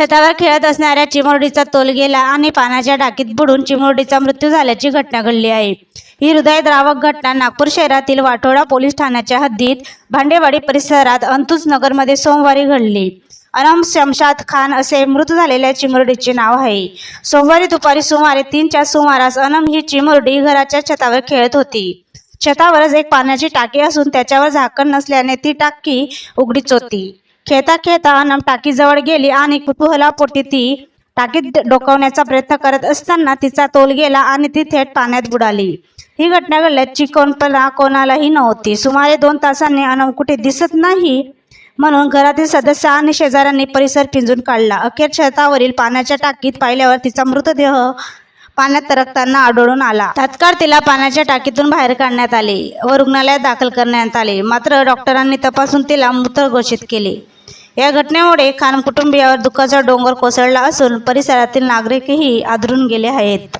छतावर खेळत असणाऱ्या चिमुरडीचा तोल गेला आणि पाण्याच्या टाकीत बुडून चिमुरडीचा मृत्यू झाल्याची घटना घडली आहे. ही हृदयद्रावक घटना नागपूर शहरातील वाठोडा पोलीस ठाण्याच्या हद्दीत भांडेवाडी परिसरात अंतुज नगरमध्ये सोमवारी घडली. अनम शमशाद खान असे मृत झालेल्या चिमुरडीचे नाव आहे. सोमवारी दुपारी सुमारे तीनच्या सुमारास अनम ही चिमुरडी घराच्या छतावर खेळत होती. छतावरच एक पाण्याची टाकी असून त्याच्यावर झाकण नसल्याने ती टाकी उघडीच होती. खेळता खेळता अनम टाकीजवळ गेली आणि कुतूहलापोटी ती टाकीत डोकावण्याचा प्रयत्न करत असताना तिचा तोल गेला आणि ती थेट पाण्यात बुडाली. ही घटना घडल्याची कल्पना कोणालाही नव्हती. सुमारे दोन तासांनी अनम कुठे दिसत नाही म्हणून घरातील सदस्य आणि शेजाऱ्यांनी परिसर पिंजून काढला. अखेर छतावरील पाण्याच्या टाकीत पाहिल्यावर तिचा मृतदेह पाण्यात तरकताना आढळून आला. तात्काळ तिला पाण्याच्या टाकीतून बाहेर काढण्यात आले व रुग्णालयात दाखल करण्यात आले. मात्र डॉक्टरांनी तपासून तिला मृत घोषित केले. या घटनेमुळे खान कुटुंबियावर दुःखाचा डोंगर कोसळला असून परिसरातील नागरिकही आदरून गेले आहेत.